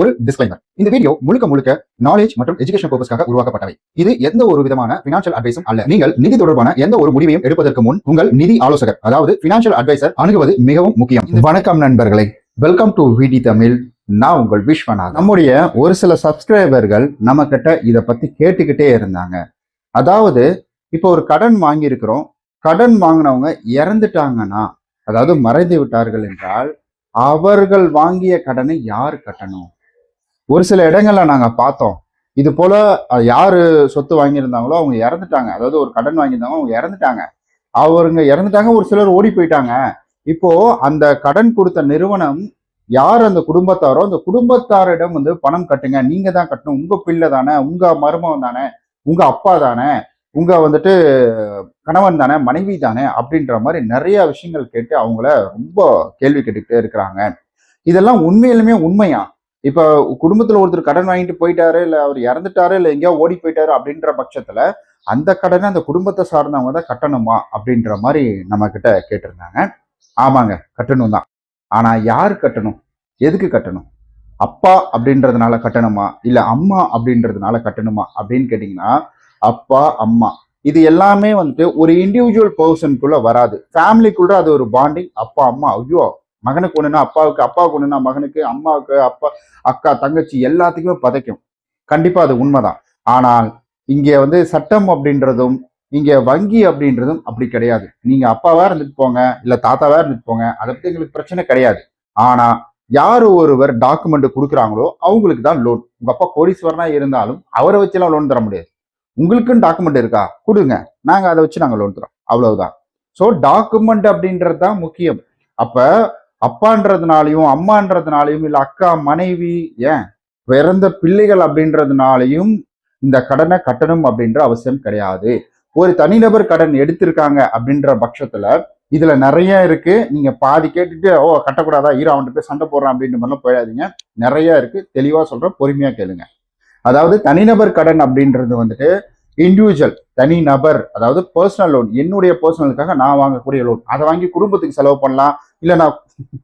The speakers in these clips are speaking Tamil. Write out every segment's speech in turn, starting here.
ஒரு டிஸ்க்ளைமர் இந்த வீடியோ முழுக்க முழுக்க நாலேஜ் மற்றும் எஜுகேஷன் பர்பஸ்க்காக உருவாக்கப்பட்டவை. இது எந்த ஒரு விதமான பினான்சியல் அட்வைஸும் அல்ல. நீங்கள் நிதி தொடர்பான எந்த ஒரு முடிவையும் எடுப்பதற்கு முன் உங்கள் நிதி ஆலோசகர் அதாவது பினான்சியல் அட்வைசர் அணுகுவது மிகவும் முக்கியம். வணக்கம் நண்பர்களே. வெல்கம் டு விடி தமிழ் நான் உங்கள் விஸ்வநாத் நம்முடைய ஒரு சில சப்ஸ்கிரைபர்கள் நம்ம கிட்ட இதை பத்தி கேட்டுக்கிட்டே இருந்தாங்க. அதாவது இப்போ ஒரு கடன் வாங்கியிருக்கிறோம். கடன் வாங்கினவங்க இறந்துட்டாங்கன்னா அதாவது மறைந்து விட்டார்கள் என்றால் அவர்கள் வாங்கிய கடனை யார் கட்டணும்? ஒரு சில இடங்கள்ல நாங்க பார்த்தோம். இது போல யாரு சொத்து வாங்கியிருந்தாங்களோ அவங்க இறந்துட்டாங்க. அதாவது ஒரு கடன் வாங்கியிருந்தாங்க அவங்க இறந்துட்டாங்க. அவருங்க இறந்துட்டாங்க ஒரு சிலர் ஓடி போயிட்டாங்க. இப்போ அந்த கடன் கொடுத்த நிறுவனம் யார் அந்த குடும்பத்தாரோ அந்த குடும்பத்தாரிடம் வந்து பணம் கட்டுங்க. நீங்க தான் கட்டணும். உங்க பிள்ளை தானே உங்க மருமகன் தானே உங்க அப்பா தானே உங்க வந்துட்டு கணவன் தானே மனைவி தானே அப்படின்ற மாதிரி நிறைய விஷயங்கள் கேட்டு அவங்கள ரொம்ப கேள்வி கேட்டுக்கிட்டே இருக்கிறாங்க. இதெல்லாம் உண்மையிலுமே உண்மையா? இப்போ குடும்பத்தில் ஒருத்தர் கடன் வாங்கிட்டு போயிட்டாரு இல்லை அவர் இறந்துட்டாரு இல்லை எங்கேயோ ஓடி போயிட்டாரு அப்படின்ற பட்சத்தில் அந்த கடனை அந்த குடும்பத்தை சார்ந்தவங்க தான் கட்டணுமா அப்படின்ற மாதிரி நம்ம கிட்ட கேட்டிருந்தாங்க. ஆமாங்க கட்டணும் தான். ஆனால் யார் கட்டணும்? எதுக்கு கட்டணும்? அப்பா அப்படின்றதுனால கட்டணுமா? இல்லை அம்மா அப்படின்றதுனால கட்டணுமா? அப்படின்னு கேட்டிங்கன்னா அப்பா அம்மா இது எல்லாமே வந்துட்டு ஒரு இண்டிவிஜுவல் பர்சனுக்குள்ள வராது. ஃபேமிலிக்குள்ள அது ஒரு பாண்டிங் அப்பா அம்மா ஐயோ மகனுக்கு ஒண்ணுனா அப்பாவுக்கு அப்பாவுக்கு ஒண்ணுனா மகனுக்கு அம்மாவுக்கு அப்பா அக்கா தங்கச்சி எல்லாத்துக்குமே பதைக்கும். கண்டிப்பா அது உண்மைதான். ஆனால் இங்க வந்து சட்டம் அப்படின்றதும் இங்க வங்கி அப்படின்றதும் அப்படி கிடையாது. நீங்க அப்பாவா இருந்துட்டு போங்க இல்ல தாத்தாவா இருந்துட்டு போங்க அதை பத்தி எங்களுக்கு பிரச்சனை கிடையாது. ஆனா யார் ஒருவர் டாக்குமெண்ட் கொடுக்குறாங்களோ அவங்களுக்கு தான் லோன் உங்க அப்பா கோடீஸ்வரனா இருந்தாலும் அவரை வச்செல்லாம் லோன் தர முடியாது. உங்களுக்குன்னு டாக்குமெண்ட் இருக்கா? கொடுங்க. நாங்க அதை வச்சு நாங்க லோன் தரோம் அவ்வளவுதான். ஸோ டாக்குமெண்ட் அப்படின்றது தான் முக்கியம். அப்ப அப்பான்றதுனாலையும் அம்மான்றதுனாலையும் இல்லை அக்கா மனைவி ஏன்? பிறந்த பிள்ளைகள் அப்படின்றதுனாலையும் இந்த கடனை கட்டணும் அப்படின்ற அவசியம் கிடையாது. ஒரு தனிநபர் கடன் எடுத்திருக்காங்க அப்படின்ற பட்சத்துல இதுல நிறைய இருக்கு. நீங்க பாதி கேட்டுட்டு ஓ கட்டக்கூடாதா? ஈரோ அவன்கிட்ட போய் சண்டை போடுறான் அப்படின்ற மாதிரிலாம் போயிடாதீங்க. நிறைய இருக்கு. தெளிவா சொல்றேன் பொறுமையா கேளுங்க. அதாவது தனிநபர் கடன் அப்படின்றது வந்துட்டு இண்டிவிஜுவல் தனி நபர் அதாவது பர்சனல் லோன் என்னுடைய பர்சனலுக்காக நான் வாங்கக்கூடிய லோன் அதை வாங்கி குடும்பத்துக்கு செலவு பண்ணலாம். இல்லை நான்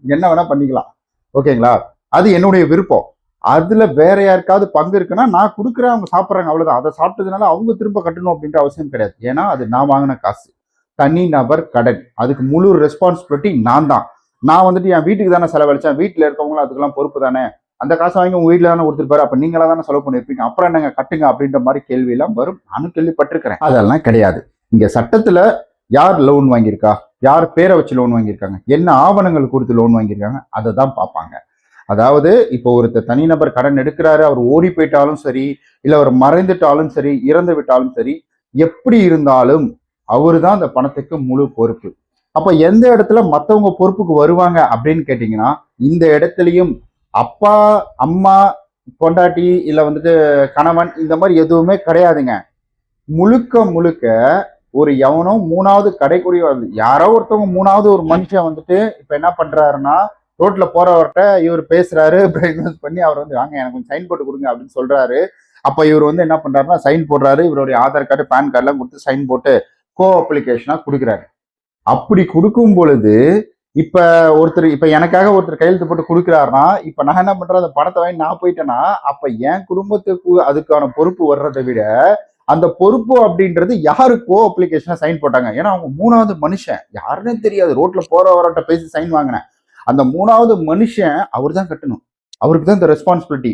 என்ன வேணா பண்ணிக்கலாம். ஓகேங்களா? அது என்னுடைய விருப்பம். அதுல வேற யாருக்காவது பங்கு இருக்குன்னா நான் கொடுக்குறேன் அவங்க சாப்பிட்றாங்க அவ்வளவுதான். அதை சாப்பிட்டதுனால அவங்க திரும்ப கட்டணும் அப்படின்ற அவசியம் கிடையாது. ஏன்னா அது நான் வாங்கின காசு. தனி நபர் கடன். அதுக்கு முழு ரெஸ்பான்சிபிலிட்டி நான் தான். நான் வந்துட்டு என் வீட்டுக்கு தானே செலவழிச்சேன். வீட்டில் இருக்கவங்களும் அதுக்கெல்லாம் பொறுப்பு தானே. அந்த காசை வாங்கி உங்க வீட்டில் தானே கொடுத்துருப்பாரு. அப்ப நீங்களா தானே செலவு பண்ணிருப்பீங்க அப்புறம் என்னங்க கட்டுங்க அப்படின்ற மாதிரி கேள்வி எல்லாம் வரும். நானும் கேள்விப்பட்டிருக்கிறேன். அதெல்லாம் கிடையாது. இங்க சட்டத்துல யார் லோன் வாங்கியிருக்கா? யார் பேரை வச்சு லோன் வாங்கியிருக்காங்க? என்ன ஆவணங்கள் கொடுத்து லோன் வாங்கியிருக்காங்க? அதை தான் பார்ப்பாங்க. அதாவது இப்போ ஒருத்தர் தனிநபர் கடன் எடுக்கிறாரு அவர் ஓடி போயிட்டாலும் சரி இல்லை அவர் மறைந்துட்டாலும் சரி இறந்து விட்டாலும் சரி எப்படி இருந்தாலும் அவரு தான் அந்த பணத்துக்கு முழு பொறுப்பு. அப்போ எந்த இடத்துல மற்றவங்க பொறுப்புக்கு வருவாங்க அப்படின்னு கேட்டிங்கன்னா இந்த இடத்துலையும் அப்பா அம்மா பொண்டாட்டி இல்லை வந்துட்டு கணவன் இந்த மாதிரி எதுவுமே கிடையாதுங்க. முழுக்க முழுக்க ஒரு எவனோ மூணாவது கடைக்குரிய யாரோ ஒருத்தவங்க மூணாவது ஒரு மனுஷன் வந்துட்டு இப்ப என்ன பண்றாருன்னா ரோட்ல போறவர்கிட்ட இவர் பேசுறாரு பிரெயின் பண்ணி அவர் வந்து வாங்க எனக்கு கொஞ்சம் சைன் போட்டு கொடுங்க அப்படின்னு சொல்றாரு. அப்ப இவர் வந்து என்ன பண்றாருன்னா சைன் போடுறாரு. இவருடைய ஆதார் கார்டு பேன் கார்டுலாம் கொடுத்து சைன் போட்டு கோ அப்ளிகேஷனா கொடுக்குறாரு. அப்படி கொடுக்கும் பொழுது இப்ப ஒருத்தர் இப்ப எனக்காக ஒருத்தர் கையெழுத்து போட்டு கொடுக்குறாருன்னா இப்ப நான் என்ன பண்றேன் அந்த பணத்தை வாங்கி நான் போயிட்டேன்னா அப்ப என் குடும்பத்துக்கு அதுக்கான பொறுப்பு வர்றதை விட அந்த பொறுப்பு அப்படின்றது யாரு கோ அப்ளிகேஷனா சைன் போட்டாங்க. ஏன்னா அவங்க மூணாவது மனுஷன். யாருன்னே தெரியாது. ரோட்ல போறவர்கிட்ட பேசி சைன் வாங்கினேன். அந்த மூணாவது மனுஷன் அவர் தான் கட்டணும். அவருக்கு தான் இந்த ரெஸ்பான்சிபிலிட்டி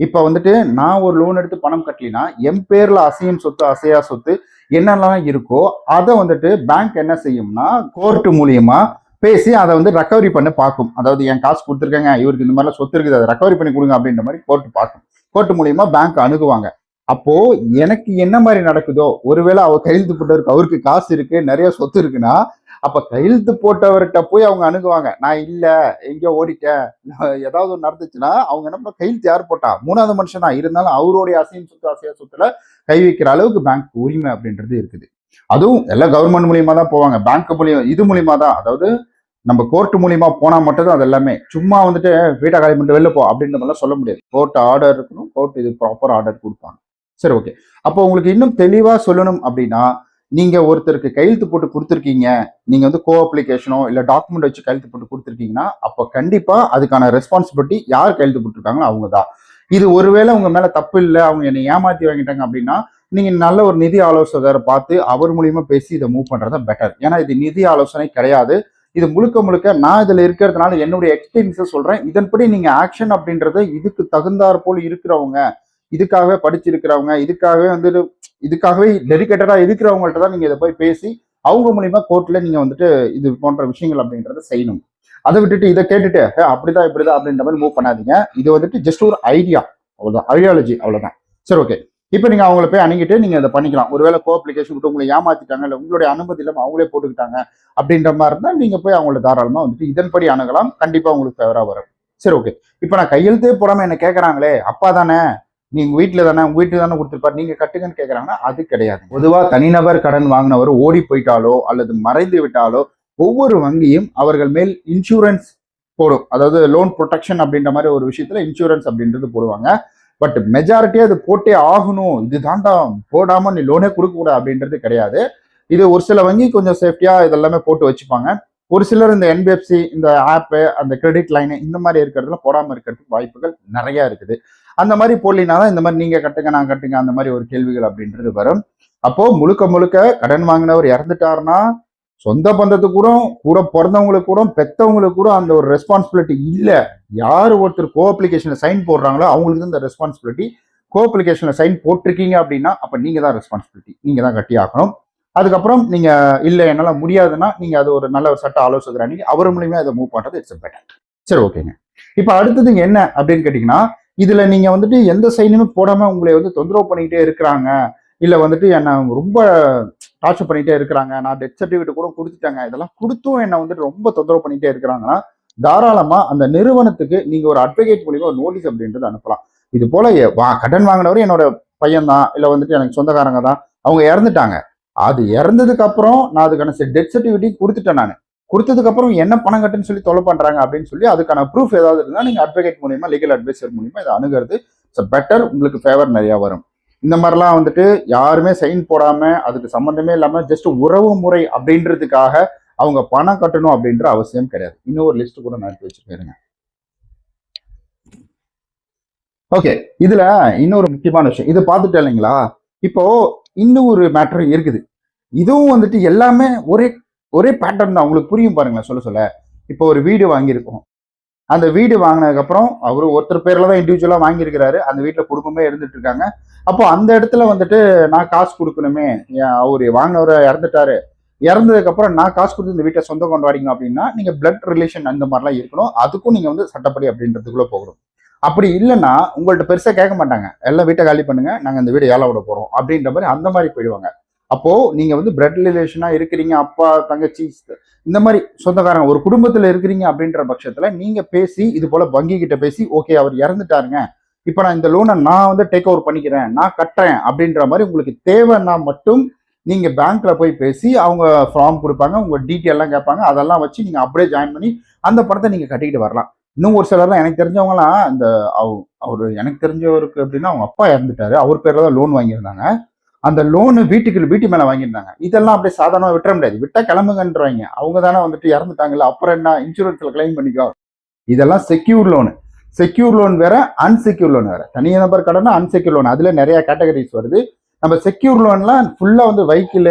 இப்ப வந்துட்டு நான் ஒரு லோன் எடுத்து பணம் கட்டலினா என் பேர்ல அசையும் சொத்து அசையா சொத்து என்னெல்லாம் இருக்கோ அதை வந்துட்டு பேங்க் என்ன செய்யும்னா கோர்ட் மூலியமா பேசி அதை வந்து ரெக்கவரி பண்ண பார்க்கும். அதாவது என் காசு கொடுத்துருக்கேங்க இவருக்கு இந்த மாதிரிலாம் சொத்து இருக்குது அதை ரெக்கவரி பண்ணி கொடுங்க அப்படின்ற மாதிரி கோர்ட் பார்க்கும். கோர்ட் மூலியமா பேங்க் அணுகுவாங்க. அப்போ எனக்கு என்ன மாதிரி நடக்குதோ ஒருவேளை அவர் கையெழுத்து போட்டவருக்கு அவருக்கு காசு இருக்கு நிறைய சொத்து இருக்குன்னா அப்ப கையெழுத்து போட்டவர்கிட்ட போய் அவங்க அணுகுவாங்க. நான் இல்ல எங்கேயோ ஓடிட்டேன். ஏதாவது ஒன்று நடந்துச்சுன்னா அவங்க என்ன பண்ண கையெழுத்து யார் போட்டா? மூணாவது மனுஷனா? இருந்தாலும் அவருடைய அசையும் சொத்து அசையா சொத்துல கை வைக்கிற அளவுக்கு பேங்க் உரிமை அப்படின்றது இருக்குது. அதுவும் எல்லாம் கவர்மெண்ட் மூலியமா தான் போவாங்க. பேங்க் மூலியம் இது மூலியமா தான். அதாவது நம்ம கோர்ட் மூலியமா போனா மட்டும்தான் அது எல்லாமே. சும்மா வந்துட்டு வீட்டை காலி பண்ணிட்டு வெளில போ அப்படின்ற மாதிரிலாம் சொல்ல முடியாது. கோர்ட் ஆர்டர் இருக்கணும். கோர்ட் இது ப்ராப்பர் ஆர்டர் கொடுப்பாங்க. சரி ஓகே அப்போ உங்களுக்கு இன்னும் தெளிவாக சொல்லணும் அப்படின்னா நீங்க ஒருத்தருக்கு கையெழுத்து போட்டு கொடுத்துருக்கீங்க நீங்க வந்து கோ அப்ளிகேஷனோ இல்ல டாக்குமெண்ட் வச்சு கையெழுத்து போட்டு கொடுத்துருக்கீங்கன்னா அப்போ கண்டிப்பா அதுக்கான ரெஸ்பான்சிபிலிட்டி யார் கையெழுத்து போட்டிருக்காங்களோ அவங்க தான் இது ஒருவேளை உங்க மேல தப்பு இல்லை அவங்க என்னை ஏமாத்தி வாங்கிட்டாங்க அப்படின்னா நீங்க நல்ல ஒரு நிதி ஆலோசகரை பார்த்து அவர் மூலியமா பேசி இதை மூவ் பண்றது பெட்டர் ஏன்னா இது நிதி ஆலோசனை கிடையாது. இது முழுக்க முழுக்க நான் இதுல இருக்கிறதுனால என்னுடைய எக்ஸ்பீரியன்ஸை சொல்றேன். இதன்படி நீங்க ஆக்ஷன் அப்படின்றது இதுக்கு தகுந்தாற் போல் இருக்கிறவங்க இதுக்காகவே படிச்சிருக்கிறவங்க இதுக்காகவே வந்துட்டு இதுக்காகவே டெடிக்கேட்டடா இருக்கிறவங்கள்ட்ட தான் நீங்க இதை போய் பேசி அவங்க மூலியமா கோர்ட்ல நீங்க வந்துட்டு இது போன்ற விஷயங்கள் அப்படின்றத செய்யணும். அதை விட்டுட்டு இதை கேட்டுட்டு அப்படிதான் இப்படிதான் அப்படின்ற மாதிரி மூவ் பண்ணாதீங்க. இது வந்துட்டு ஜஸ்ட் ஒரு ஐடியா அவ்வளவுதான். ஐடியாலஜி அவ்வளவுதான். சரி ஓகே இப்போ நீங்க அவங்கள போய் அணுகிட்டு நீங்க இதை பண்ணிக்கலாம். ஒருவேளை கோ அப்ளிகேஷன் விட்டு உங்களை ஏமாத்திட்டாங்க இல்லை உங்களுடைய அனுமதி இல்லாமல் அவங்களே போட்டுக்கிட்டாங்க அப்படின்ற மாதிரி இருந்தால் நீங்க போய் அவங்கள தாராளமா வந்துட்டு இதன்படி அணுகலாம். கண்டிப்பா உங்களுக்கு ஃபேவரா வரும். சரி ஓகே இப்போ நான் கையெழுத்தே போடாம என்ன கேட்கறாங்களே அப்பா தானே? நீங்க வீட்டுல தானே உங்க வீட்டு தானே கொடுத்துருப்பாரு. நீங்க கட்டுங்கன்னு கேட்கறாங்கன்னா அது கிடையாது. பொதுவா தனிநபர் கடன் வாங்கினவர் ஓடி போயிட்டாலோ அல்லது மறைந்து விட்டாலோ ஒவ்வொரு வங்கியும் அவர்கள் மேல் இன்சூரன்ஸ் போடும். அதாவது லோன் ப்ரொடெக்ஷன் அப்படின்ற மாதிரி ஒரு விஷயத்துல இன்சூரன்ஸ் அப்படின்றது போடுவாங்க. பட் மெஜாரிட்டியா அது போட்டே ஆகணும். இது தாண்டா போடாம நீ லோனே கொடுக்க கூடாது அப்படின்றது கிடையாது. இது ஒரு சில வங்கி கொஞ்சம் சேஃப்டியா இதெல்லாமே போட்டு வச்சுப்பாங்க. ஒரு சிலர் இந்த என்பிஎஃப்சி இந்த ஆப்பு அந்த கிரெடிட் லைனு இந்த மாதிரி இருக்கிறதுல போடாம இருக்கிறதுக்கு வாய்ப்புகள் நிறைய இருக்குது. அந்த மாதிரி போடலினா தான் இந்த மாதிரி நீங்க கட்டுங்க நான் கட்டுங்க அந்த மாதிரி ஒரு கேள்விகள் அப்படின்றது வரும். அப்போ முழுக்க முழுக்க கடன் வாங்கினவர் இறந்துட்டாருன்னா சொந்த பந்தத்துக்கு கூட கூட பிறந்தவங்களுக்கு கூட பெத்தவங்களுக்கு கூட அந்த ஒரு ரெஸ்பான்சிபிலிட்டி இல்லை. யார் ஒருத்தர் கோ அப்ளிகேஷன்ல சைன் போடுறாங்களோ அவங்களுக்கு இந்த ரெஸ்பான்சிபிலிட்டி கோ அப்ளிகேஷன்ல சைன் போட்டிருக்கீங்க அப்படின்னா அப்ப நீங்க தான் ரெஸ்பான்சிபிலிட்டி நீங்க தான் கட்டி ஆகணும். அதுக்கப்புறம் நீங்க இல்ல என்னால முடியாதுன்னா நீங்க அது ஒரு நல்ல ஒரு சட்ட ஆலோசகர் அன்னைக்கு அவர் மூலியமா இதை மூவ் பண்றது இட்ஸ் பெட்டர் சரி ஓகேங்க இப்ப அடுத்தது என்ன அப்படின்னு கேட்டீங்கன்னா இதுல நீங்க வந்துட்டு எந்த சைனுமே போடாம உங்களை வந்து தொந்தரவு பண்ணிக்கிட்டே இருக்கிறாங்க. இல்ல வந்துட்டு என்ன ரொம்ப டார்ச்சர் பண்ணிட்டே இருக்கிறாங்க. நான் டெத் சர்டிஃபிகேட் கூட கொடுத்துட்டாங்க. இதெல்லாம் கொடுத்தும் என்ன வந்துட்டு ரொம்ப தொந்தரவு பண்ணிட்டே இருக்கிறாங்கன்னா தாராளமா அந்த நிறுவனத்துக்கு நீங்க ஒரு அட்வொகேட் மூலியமா ஒரு நோட்டீஸ் அப்படின்றது அனுப்பலாம். இது போல வா- கடன் வாங்கினவர் என்னோட பையன் தான் இல்ல வந்துட்டு எனக்கு சொந்தக்காரங்க தான் அவங்க இறந்துட்டாங்க. அது இறந்ததுக்கு அப்புறம் நான் அதுக்கான டெத் சர்டிஃபிகேட் கொடுத்துட்டேன் நான். கொடுத்ததுக்கு அப்புறம் என்ன பணம் கட்டுன்னு சொல்லி தொலை பண்றாங்க அப்படின்னு சொல்லி அதுக்கான ப்ரூஃப் ஏதாவது இருந்தால் நீங்க அட்வொகேட் மூலியமா லீகல் அட்வைசர் மூலியமா இதை அணுகிறது. பெட்டர் உங்களுக்கு ஃபேவர் நிறைய வரும். இந்த மாதிரிலாம் வந்துட்டு யாருமே சைன் போடாம அதுக்கு சம்மந்தமே இல்லாம ஜஸ்ட் உறவு முறை அப்படின்றதுக்காக அவங்க பணம் கட்டணும் அப்படின்ற அவசியம் கிடையாது. இன்னும் ஒரு லிஸ்ட் கூட நான் எடுத்து வச்சிருக்கேன் ஓகே இதுல இன்னொரு முக்கியமான விஷயம். இது பார்த்துட்டேன் இல்லைங்களா? இப்போ இன்னும் ஒரு மேட்டர் இருக்குது. இதுவும் வந்துட்டு எல்லாமே ஒரே ஒரே பேட்டர்ன் தான். உங்களுக்கு புரியும் பாருங்களேன். சொல்ல சொல்ல. இப்போ ஒரு வீடு வாங்கியிருக்கோம். அந்த வீடு வாங்கினதுக்கப்புறம் அவர் ஒருத்தர் பேர்ல தான் இண்டிவிஜுவலாக வாங்கியிருக்கிறாரு. அந்த வீட்டில் குடும்பமே இருந்துட்டு இருக்காங்க. அப்போ அந்த இடத்துல வந்துட்டு நான் காசு கொடுக்கணுமே. அவர் வாங்கினவரை இறந்துட்டாரு. இறந்ததுக்கப்புறம் நான் காசு கொடுத்து இந்த வீட்டை சொந்தம் கொண்டாடிங்க அப்படின்னா நீங்கள் பிளட் ரிலேஷன் அந்த மாதிரிலாம் இருக்கணும். அதுக்கும் நீங்கள் வந்து சட்டப்படி அப்படின்றதுக்குள்ளே போகணும். அப்படி இல்லைன்னா உங்கள்கிட்ட பெருசாக கேட்க மாட்டாங்க. எல்லாம் வீட்டை காலி பண்ணுங்க. நாங்கள் இந்த வீடு ஏழை விட போகிறோம் அப்படின்ற மாதிரி அந்த மாதிரி போயிடுவாங்க. அப்போ நீங்க வந்து பிளட் ரிலேஷனா இருக்கிறீங்க அப்பா தங்கச்சி இந்த மாதிரி சொந்தக்காரங்க ஒரு குடும்பத்துல இருக்கிறீங்க அப்படின்ற பட்சத்துல நீங்க பேசி இது போல வங்கி கிட்ட பேசி ஓகே அவர் இறந்துட்டாருங்க. இப்போ நான் இந்த லோனை நான் வந்து டேக் ஓவர் பண்ணிக்கிறேன் நான் கட்டுறேன் அப்படின்ற மாதிரி உங்களுக்கு தேவைன்னா மட்டும் நீங்க பேங்க்ல போய் பேசி அவங்க ஃபார்ம் கொடுப்பாங்க உங்க டீட்டெயிலாம் கேட்பாங்க அதெல்லாம் வச்சு நீங்க அப்படியே ஜாயின் பண்ணி அந்த பணத்தை நீங்க கட்டிக்கிட்டு வரலாம். இன்னும் ஒரு சிலர்லாம் எனக்கு தெரிஞ்சவங்கலாம் இந்த அவ- எனக்கு தெரிஞ்சவருக்கு அப்படின்னா அவங்க அப்பா இறந்துட்டாரு அவர் பேர்ல தான் லோன் வாங்கியிருந்தாங்க. அந்த லோனு வீட்டுக்கு வீட்டு மேலே வாங்கியிருந்தாங்க. இதெல்லாம் அப்படியே சாதாரணமாக விட்டுற முடியாது. விட்டா கிளம்புங்கன்றவாங்க. அவங்க தானே வந்துட்டு இறந்துட்டாங்கல்ல. அப்புறம் என்ன? இன்சூரன்ஸில் கிளைம் பண்ணிக்கோ இதெல்லாம் செக்யூர் லோனு செக்யூர் லோன் வேற அன்செக்யூர் லோன் வேற. தனி நபர் கடனா அன்செக்யூர் லோன் அதில் நிறைய கேட்டகரிஸ் வருது. நம்ம செக்யூர் லோன்லாம் ஃபுல்லாக வந்து வெஹிக்கிள்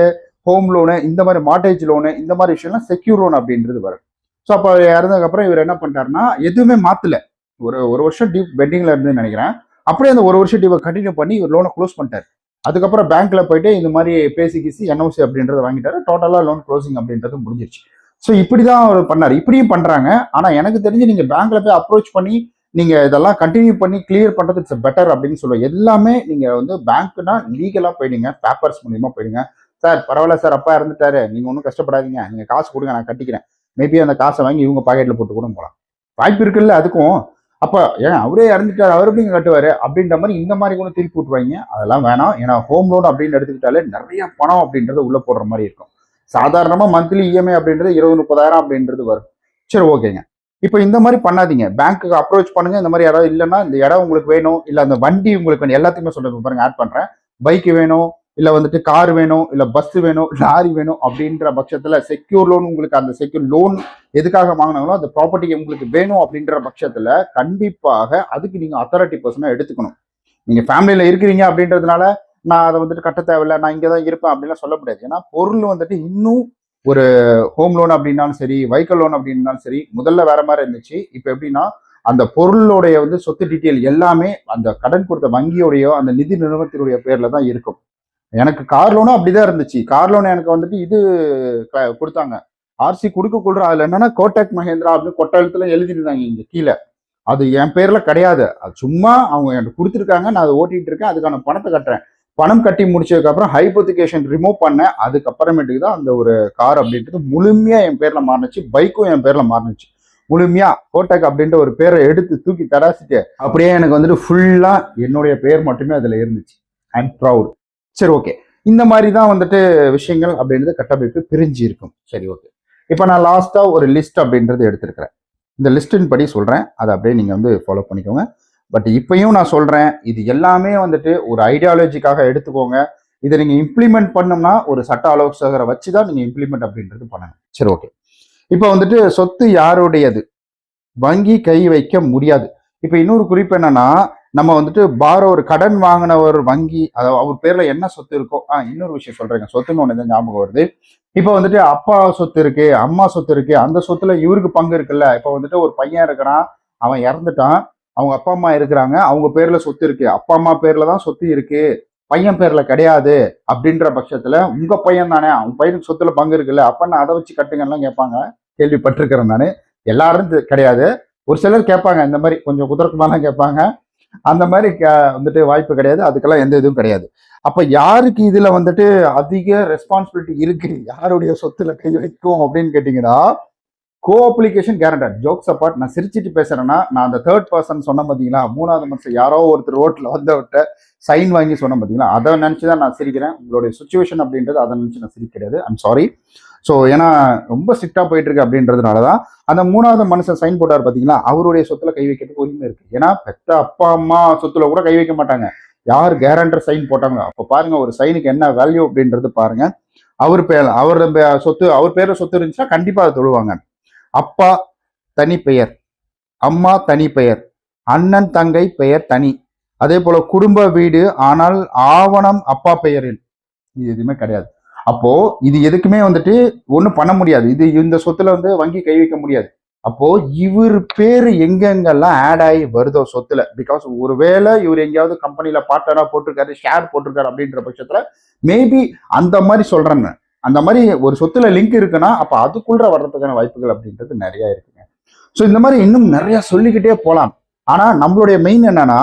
ஹோம் லோனு இந்த மாதிரி மாட்டேஜ் லோனு இந்த மாதிரி விஷயம்லாம் செக்யூர் லோன் அப்படின்றது வரும். ஸோ அப்போ இறந்ததுக்கப்புறம் இவர் என்ன பண்ணிட்டாருன்னா எதுவுமே மாற்றல ஒரு ஒரு வருஷம் டியூ பெண்டிங்கில் இருந்துன்னு நினைக்கிறேன். அப்படியே அந்த ஒரு வருஷம் டியூவை கண்டினியூ பண்ணி இவர் லோனை க்ளோஸ் பண்ணிட்டார். அதுக்கப்புறம் பேங்க்ல போயிட்டு இந்த மாதிரி பேசி கீசி என்ஓசி அப்படின்றத வாங்கிட்டாரு. டோட்டலா லோன் க்ளோசிங் அப்படின்றது முடிஞ்சிருச்சு. ஸோ இப்படிதான் அவர் பண்ணார். இப்படியும் பண்றாங்க. ஆனா எனக்கு தெரிஞ்சு நீங்க பேங்க்ல போய் அப்ரோச் பண்ணி நீங்க இதெல்லாம் கண்டினியூ பண்ணி கிளியர் பண்றது இட்ஸ் பெட்டர் அப்படின்னு சொல்லுவோம் எல்லாமே நீங்க வந்து பேங்க்னா லீகலா போயிடுங்க. பேப்பர்ஸ் மூலியமா போயிடுங்க. சார் பரவாயில்ல சார் அப்பா இறந்துட்டாரு. நீங்க ஒன்றும் கஷ்டப்படாதீங்க. நீங்க காசு கொடுங்க நான் கட்டிக்கிறேன். மேபி அந்த காசை வாங்கி இவங்க பாக்கெட்ல போட்டு கூட போகலாம் வாய்ப்பு இருக்குல்ல அதுக்கும். அப்போ ஏன் அவரே இறந்துட்டாரு அவர் எப்படிங்க கட்டுவார்? அப்படின்ற மாதிரி இந்த மாதிரி கூட திருப்பி விட்டுருவாங்க. அதெல்லாம் வேணாம். ஏன்னா ஹோம் லோன் அப்படின்னு எடுத்துக்கிட்டாலே நிறைய பணம் அப்படின்றது உள்ளே போடுற மாதிரி இருக்கும். சாதாரணமாக மந்த்லி இஎம்ஐ அப்படின்றது இருபது முப்பதாயிரம் அப்படின்றது வரும். சரி ஓகேங்க. இப்போ இந்த மாதிரி பண்ணாதீங்க. பேங்க்குக்கு அப்ரோச் பண்ணுங்க. இந்த மாதிரி யாராவது இல்லைன்னா இந்த இடம் உங்களுக்கு வேணும். இல்லை அந்த வண்டி உங்களுக்கு வேணும். எல்லாத்தையுமே சொல்றேன். பாருங்க ஆட் பண்ணுறேன் பைக் வேணும். இல்ல வந்துட்டு கார் வேணும் இல்ல பஸ் வேணும் லாரி வேணும் அப்படின்ற பட்சத்துல செக்யூர் லோன் உங்களுக்கு அந்த செக்யூர் லோன் எதுக்காக வாங்கினாங்களோ அந்த ப்ராப்பர்ட்டி உங்களுக்கு வேணும் அப்படின்ற பட்சத்துல கண்டிப்பாக அதுக்கு நீங்க அத்தாரிட்டி பர்சனா எடுத்துக்கணும். நீங்க ஃபேமிலியில இருக்கிறீங்க அப்படின்றதுனால நான் அதை வந்துட்டு கட்ட தேவையில்லை நான் இங்கே தான் இருப்பேன் அப்படின்லாம் சொல்ல முடியாது. ஏன்னா பொருள் வந்துட்டு இன்னும் ஒரு ஹோம் லோன் அப்படின்னாலும் சரி வைக்கல் லோன் அப்படின்னாலும் சரி முதல்ல வேற மாதிரி இருந்துச்சு. இப்போ எப்படின்னா அந்த பொருளுடைய வந்து சொத்து டீட்டெயில் எல்லாமே அந்த கடன் கொடுத்த வங்கியோடையோ அந்த நிதி நிறுவனத்தினுடைய பேர்ல தான் இருக்கும். எனக்கு கார் லோனும் அப்படிதான் இருந்துச்சு. கார் லோன் எனக்கு வந்துட்டு இது க- கொடுத்தாங்க. ஆர்சி கொடுக்க கொள்ற அதுல என்னன்னா கோட்டாக் மகேந்திரா அப்படின்னு கொட்டாளத்துல எழுதிருந்தாங்க இங்க கீழே. அது என் பேர்ல கிடையாது. அது சும்மா அவங்க எனக்கு கொடுத்துருக்காங்க. நான் அதை ஓட்டிட்டு இருக்கேன். அதுக்கான பணத்தை கட்டுறேன். பணம் கட்டி முடிச்சதுக்கு அப்புறம் ஹைபோத்திகேஷன் ரிமூவ் பண்ணேன். அதுக்கப்புறமேட்டுக்கு தான் அந்த ஒரு கார் அப்படின்றது முழுமையா என் பேர்ல மாறினுச்சு. பைக்கும் என் பேர்ல மாறினுச்சு. முழுமையா கோட்டாக் அப்படின்ற ஒரு பேரை எடுத்து தூக்கி தராசிட்டு அப்படியே எனக்கு வந்துட்டு ஃபுல்லா என்னுடைய பேர் மட்டுமே அதுல இருந்துச்சு. ஐம் ப்ரௌட் சரி ஓகே இந்த மாதிரி தான் வந்துட்டு விஷயங்கள் அப்படின்றது கட்டமைப்பு பிரிஞ்சு இருக்கும் சரி ஓகே இப்போ நான் லாஸ்ட்டாக ஒரு லிஸ்ட் அப்படின்றது எடுத்திருக்கிறேன். இந்த லிஸ்டின் படி சொல்கிறேன் அதை அப்படியே நீங்கள் வந்து ஃபாலோ பண்ணிக்கோங்க. பட் இப்பயும் நான் சொல்கிறேன் இது எல்லாமே வந்துட்டு ஒரு ஐடியாலஜிக்காக எடுத்துக்கோங்க. இதை நீங்கள் இம்ப்ளிமெண்ட் பண்ணோம்னா ஒரு சட்ட ஆலோசகரை வச்சு தான் நீங்கள் இம்ப்ளிமெண்ட் அப்படின்றது பண்ணணும். சரி ஓகே இப்போ வந்துட்டு சொத்து யாருடையது? வங்கி கை வைக்க முடியாது. இப்போ இன்னொரு குறிப்பு என்னன்னா நம்ம வந்துட்டு பாரோ ஒரு கடன் வாங்கினவர் வங்கி அதாவது அவர் பேர்ல என்ன சொத்து இருக்கோ ஆ இன்னொரு விஷயம் சொல்றேங்க. சொத்துன்னு ஒன்று ஞாபகம் வருது. இப்போ வந்துட்டு அப்பா சொத்து இருக்கு அம்மா சொத்து இருக்கு அந்த சொத்துல இவருக்கு பங்கு இருக்குல்ல. இப்போ வந்துட்டு ஒரு பையன் இருக்கிறான் அவன் இறந்துட்டான் அவங்க அப்பா அம்மா இருக்கிறாங்க அவங்க பேர்ல சொத்து இருக்கு. அப்பா அம்மா பேர்ல தான் சொத்து இருக்கு. பையன் பேர்ல கிடையாது அப்படின்ற பட்சத்துல உங்க பையன் தானே அவங்க பையனுக்கு சொத்துல பங்கு இருக்குல்ல அப்ப நான் அதை வச்சு கட்டுங்கலாம் கேட்பாங்க. கேள்விப்பட்டிருக்கிறேன் நான். எல்லாரும் கிடையாது. ஒரு சிலர் கேட்பாங்க இந்த மாதிரி கொஞ்சம் குதிரக்குமாலாம் கேட்பாங்க. அந்த மாதிரி வந்துட்டு வாய்ப்பு கிடையாது. அதுக்கெல்லாம் எந்த இதுவும் கிடையாது. அப்ப யாருக்கு இதுல வந்துட்டு அதிக ரெஸ்பான்சிபிலிட்டி இருக்கு? யாருடைய சொத்துல கை வைக்கும் அப்படின்னு கேட்டீங்கன்னா co application guarantor jokes apart நான் சிரிச்சிட்டு பேசுறேன்னா நான் அந்த தேர்ட் பர்சன் சொன்ன பார்த்தீங்களா மூணாவது மனுஷன் யாரோ ஒருத்தர் ரோட்ல வந்தவர்கிட்ட சைன் வாங்கி சொன்ன பார்த்தீங்களா அதை நினச்சி தான் நான் சிரிக்கிறேன். உங்களுடைய சுச்சுவேஷன் அப்படின்றது அதை நினச்சி நான் சிரிக்கிறது. ஐம் சாரி ஸோ ஏன்னா ரொம்ப ஸ்ட்ரிக்டாக போயிட்டு இருக்கு அப்படின்றதுனால தான் அந்த மூணாவது மனுஷன் சைன் போட்டார் பார்த்தீங்களா அவருடைய சொத்துல கை வைக்கிறதுக்கு உரிமை இருக்கு. ஏன்னா பெத்த அப்பா அம்மா சொத்துல கூட கை வைக்க மாட்டாங்க. யார் கேரண்டர் சைன் போட்டாங்க அப்போ பாருங்க ஒரு சைனுக்கு என்ன வேல்யூ அப்படின்றது பாருங்க. அவர் பேர் அவர் சொத்து அவர் பேர சொத்து இருந்துச்சுன்னா கண்டிப்பாக அதை தொழுவாங்க அப்பா தனி பெயர். அம்மா தனி பெயர். அண்ணன் தங்கை பெயர் தனி. அதே போல குடும்ப வீடு ஆனால் ஆவணம் அப்பா பெயரில். இது எதுவுமே கிடையாது. அப்போ இது எதுக்குமே வந்துட்டு ஒன்றும் பண்ண முடியாது. இது இந்த சொத்துல வந்து வங்கி கை வைக்க முடியாது. அப்போ இவர் பேர் எங்கெங்கெல்லாம் ஆட் ஆகி வருதோ சொத்துல. பிகாஸ் ஒருவேளை இவர் எங்கேயாவது கம்பெனியில பார்ட்னரா போட்டிருக்காரு ஷேர் போட்டிருக்காரு அப்படின்ற பட்சத்துல மேபி அந்த மாதிரி சொல்றேன் அந்த மாதிரி ஒரு சொத்துல லிங்க் இருக்குன்னா அப்ப அதுக்குள்ள வர்றதுக்கான வாய்ப்புகள் அப்படின்றது நிறைய இருக்குங்க. ஸோ இந்த மாதிரி இன்னும் நிறைய சொல்லிக்கிட்டே போலாம். ஆனா நம்மளுடைய மெயின் என்னன்னா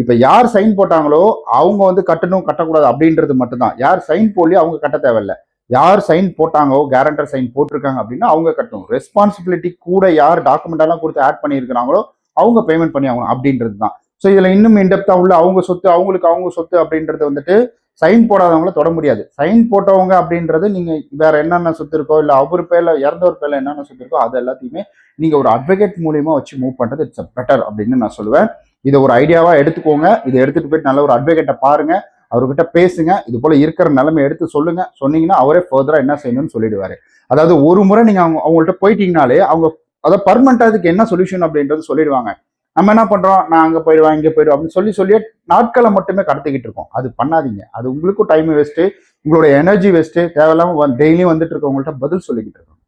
இப்போ யார் சைன் போட்டாங்களோ அவங்க வந்து கட்டணும் கட்டக்கூடாது அப்படின்றது மட்டும்தான். யார் சைன் போடலையோ அவங்க கட்ட தேவையில்லை. யார் சைன் போட்டாங்களோ கேரண்டர் சைன் போட்டிருக்காங்க அப்படின்னா அவங்க கட்டணும். ரெஸ்பான்சிபிலிட்டி கூட யார் டாக்குமெண்ட் எல்லாம் கொடுத்து ஆட் பண்ணியிருக்கிறாங்களோ அவங்க பேமெண்ட் பண்ணி ஆகணும் அப்படின்றது தான். ஸோ இதில் இன்னும் இன்டெப்தாக உள்ள அவங்க சொத்து அவங்களுக்கு அவங்க சொத்து அப்படின்றது வந்துட்டு சைன் போடாதவங்கள தொட முடியாது. சைன் போட்டவங்க அப்படின்றது நீங்கள் வேற என்னென்ன சொத்து இருக்கோ இல்லை அவர் பேரில் இறந்தவர் பேரில் என்னென்ன சொத்து இருக்கோ அது எல்லாத்தையுமே நீங்கள் ஒரு அட்வொகேட் மூலியமாக வச்சு மூவ் பண்ணுறது இட்ஸ் பெட்டர் அப்படின்னு நான் சொல்லுவேன். இதை ஒரு ஐடியாவா எடுத்துக்கோங்க. இதை எடுத்துட்டு போயிட்டு நல்ல ஒரு அட்வொகேட்டை பாருங்க. அவர்கிட்ட பேசுங்க. இது போல இருக்கிற நிலைமை எடுத்து சொல்லுங்க. சொன்னீங்கன்னா அவரே ஃபர்தரா என்ன செய்யணும்னு சொல்லிடுவாரு. அதாவது ஒரு முறை நீங்க அவங்க அவங்கள்ட்ட போயிட்டீங்கனாலே அவங்க அதாவது பர்மனண்டா அதுக்கு என்ன சொல்யூஷன் அப்படின்றது சொல்லிடுவாங்க. நம்ம என்ன பண்றோம்? நான் அங்க போயிடுவேன் இங்க போயிடுவோம் அப்படின்னு சொல்லி சொல்லியே நாட்களை மட்டுமே கடத்திக்கிட்டு இருக்கோம். அது பண்ணாதீங்க. அது உங்களுக்கும் டைம் வேஸ்ட்டு உங்களோட எனர்ஜி வேஸ்ட்டு தேவையில்லாம டெய்லியும் வந்துட்டு இருக்கவங்கள்ட்ட பதில் சொல்லிக்கிட்டு இருக்கோம்.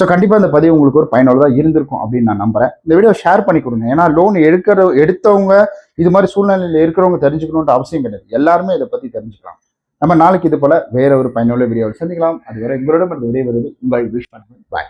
ஸோ கண்டிப்பாக இந்த பதிவு உங்களுக்கு ஒரு பயனுள்ளதாக இருந்திருக்கும் அப்படின்னு நான் நம்புறேன். இந்த வீடியோ ஷேர் பண்ணி கொடுங்க. ஏன்னா லோன் எடுக்கிற எடுத்தவங்க இது மாதிரி சூழ்நிலையில் இருக்கிறவங்க தெரிஞ்சுக்கணுன்ற அவசியம் கிடையாது. எல்லாருமே இதை பற்றி தெரிஞ்சுக்கலாம். நம்ம நாளைக்கு இது போல வேற ஒரு பயனுள்ள வீடியோவில் சந்திக்கலாம். அதுவரை உங்களிடம் இந்த விடைபெறுவது உங்கள் விஷ் பண்ணுங்கள் பாய்